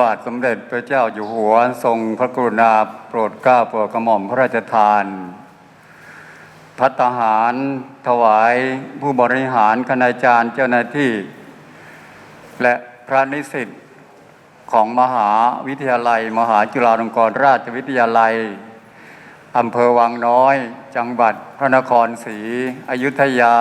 บาทสมเด็จพระเจ้าอยู่หัวทรงพระกรุณาโปรดเกล้าโปรดกระหม่อมพระราชทานพัตตาหารถวายผู้บริหารคณาจารย์เจ้าหน้าที่ และพระนิสิตของมหาวิทยาลัย มหาจุฬาลงกรณราชวิทยาลัยอำเภอวังน้อย จังหวัดพระนครศรีอยุธยา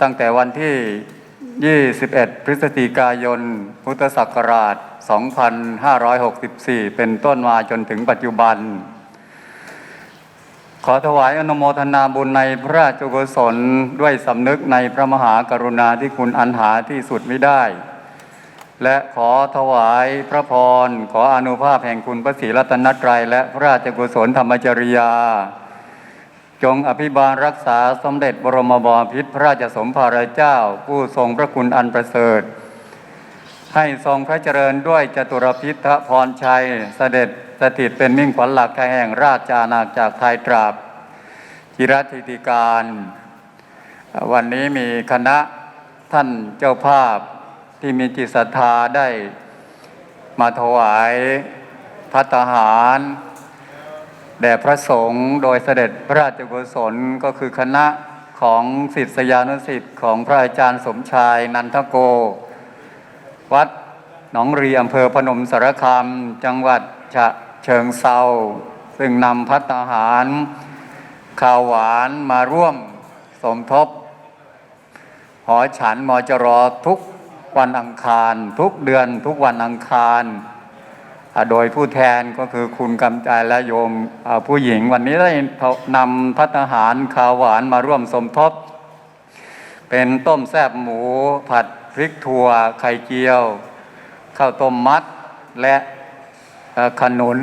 ตั้งแต่วันที่ 21 พฤศจิกายน พุทธศักราช 2564 เป็นต้นมาจนถึงปัจจุบัน ขอถวายอนุโมทนาบุญในพระราชกุศลด้วยสำนึกในพระมหากรุณาธิคุณอันหาที่สุดไม่ได้ และขอถวายพระพร ขออนุภาพแห่งคุณพระศรีรัตนตรัยและพระราชกุศลธรรมจริยา จงอภิบาลรักษาสมเด็จบรมบพิตรพระราชสมภารเจ้า ผู้ทรงพระคุณอันประเสริฐ ให้ทรงพระเจริญด้วยจตุรพิธพรชัยเสด็จสถิตเป็นมิ่งขวัญหลักแห่งราชอาณาจักรไทยตราบจิรธิติการ วันนี้มีคณะท่านเจ้าภาพที่มีจิตศรัทธาได้มาถวายพัตหาร แด่พระสงฆ์โดยเสด็จพระราชกุศลก็คือคณะของศิษยานุศิษย์ของพระอาจารย์สมชายนันทโก วัดหนองรีอำเภอพนมสารคามจังหวัดฉะเชิงเซาซึ่งนำพัตตาหารข้าวหวานมาร่วมสมทบ หอฉันมอจรอทุกวันอังคาร ทุกเดือนทุกวันอังคาร โดยผู้แทนก็คือคุณกำจายและโยมผู้หญิง วันนี้ได้นำพัตตาหารขาวหวานมาร่วมสมทบ เป็นต้มแซบหมูผัดพริกถั่วไข่เจียว ข้าวต้มมัดและขนุน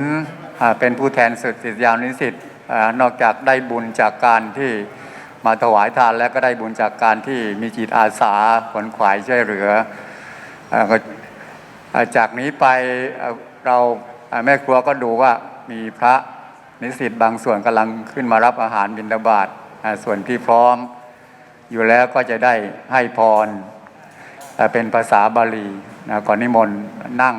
เป็นผู้แทนสุดศิษยาวนุสิทธิ์อ่านอกจากได้บุญจากการที่มาถวายทานแล้วก็ได้บุญจากการที่มีจิตอาสาขวนขวายช่วยเหลืออจากนี้ไป เราแม่ครัวก็ดูว่ามีพระนิสิตบางส่วนกำลังขึ้นมารับอาหารบิณฑบาตส่วนที่พร้อม อยู่แล้วก็จะได้ให้พรเป็นภาษาบาลีนะก่อนนิมนต์นั่ง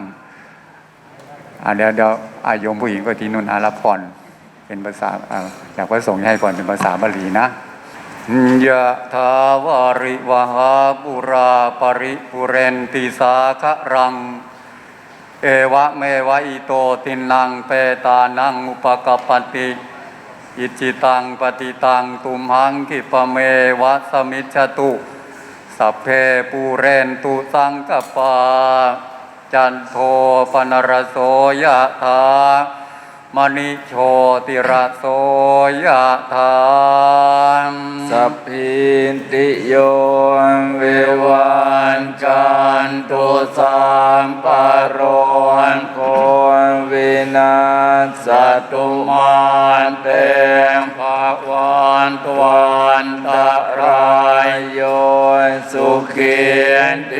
เดี๋ยวเดี๋ยวอายมผู้หญิงก็ที่นุ่นอารับพรเป็นภาษาอ่าจากพระสงฆ์ให้พรเป็นภาษาบาลีนะยะทาวาริวหาปุราปริปุเรนติสาคะรัง เอวะเมวะอิโตตินังเปตานังอุปกปปติอิจิตังปฏิตังตุมหังกิปเมวะสมิจฉตุสัพเพปูเรนตุสังกปา จันโทปนรโสยะธา มณิโชติระโสยะธาสัพพิติโยวิวันจันตุสัมปโรนโควินาสตุมานเตมภาวันตวันตรายโยสุขีเ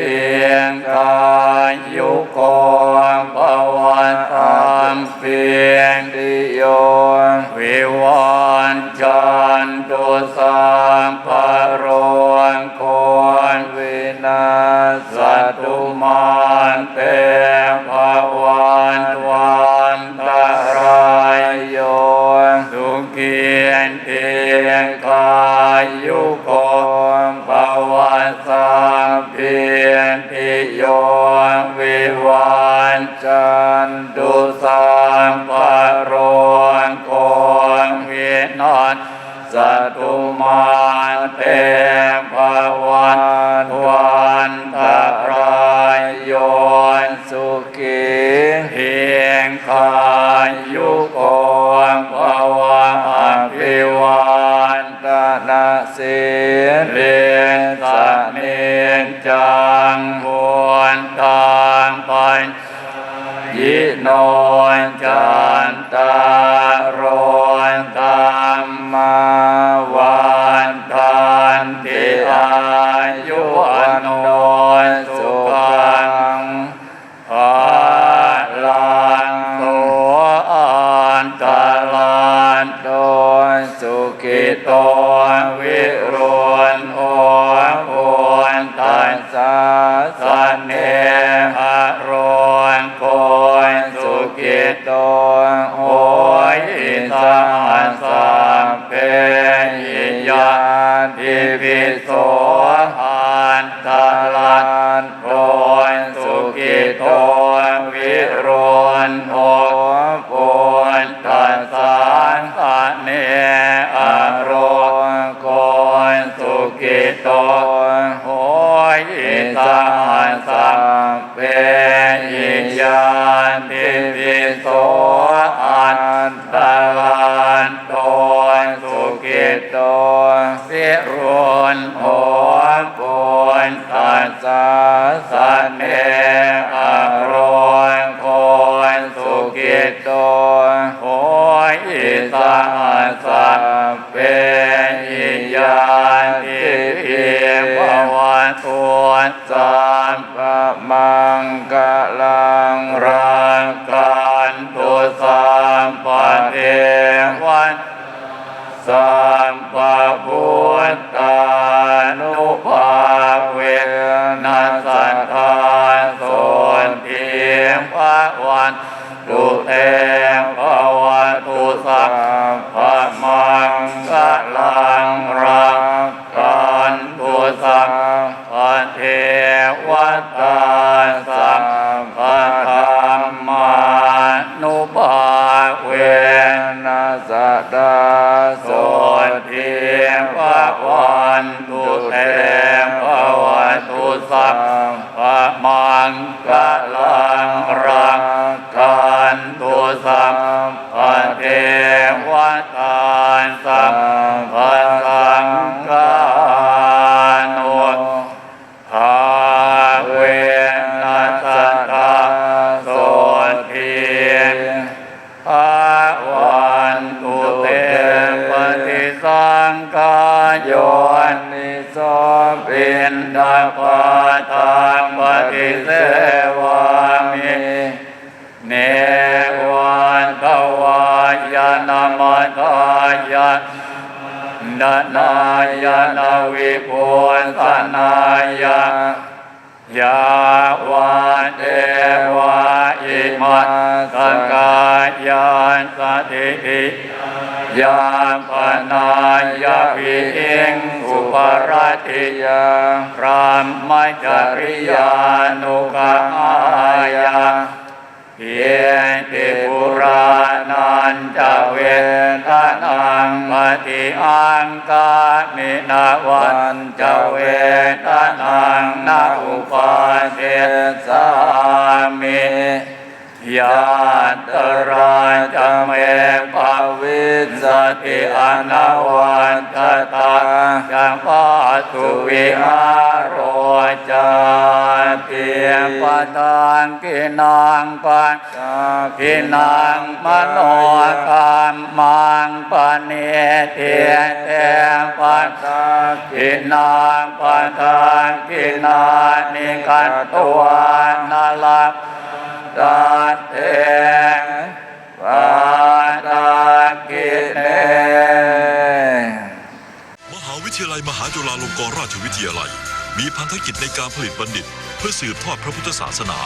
ภวันสามเพียงติโยวิวันจันต นจันตารโรธรรมาวันทันติอายุวันโนสุขังภาลังโตอันตลันโดยสุขิโตวิรุณ โตโอยอิสังสัมเพหิยาทิพิโสหันตลันโสุขิโตโหยอิสังสัมเพหิยาทิพิภวันตุสัมปะมังกะลังรังกันตุสัมปะเทวันสัมปะพุทธานุภา งกะลังรักกันตุสัพพะเทวตานสัพพะสังฆานุภาเวนัสสัทธาโสทิภาวันตุเตปฏิสังกายโยนิโสปินดา นานายานาวิปุนสนายายาวาเทวาอิมัสสังกายานสติทิยามปนายาวิเองอุปรติยารามมจริยานุกามายาเพียงติปุรานันจะเวทนั ติอังกามินาวันจเวตนังนาอุปาเทสามิยา ตราจะเมภาวิสติอนาวันตตาจังปาตุวิหารโรจาเตียปตังกินังปัญกินังมโนกรรมังปณิเตียเตปัตตากินังปัตตากินานิกัตตวานาลัก ตาเตปาตากิเนมหาวิทยาลัยมหาจุฬาลงกรณราชวิทยาลัย มีพันธกิจในการผลิตบัณฑิต เพื่อสืบทอดพระพุทธศาสนา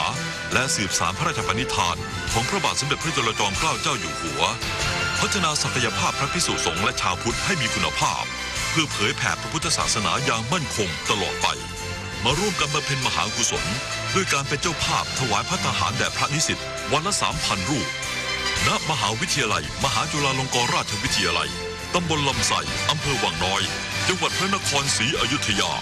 และสืบสารพระราชปณิธาน ของพระบาทสมเด็จพระจุลจอมเกล้าเจ้าอยู่หัว พัฒนาศักยภาพพระพิสุสงฆ์และชาวพุทธให้มีคุณภาพ เพื่อเผยแผ่พระพุทธศาสนาอย่างมั่นคงตลอดไป มาร่วมกันบำเพ็ญมหากุศล ด้วยการเป็นเจ้าภาพถวายพระทหารแด่พระนิสิตวันละสามพันรูป ณ มหาวิทยาลัย มหาจุฬาลงกรณราชวิทยาลัย ตำบลลำไส้อำเภอวังน้อย จังหวัดพระนครศรีอยุธยา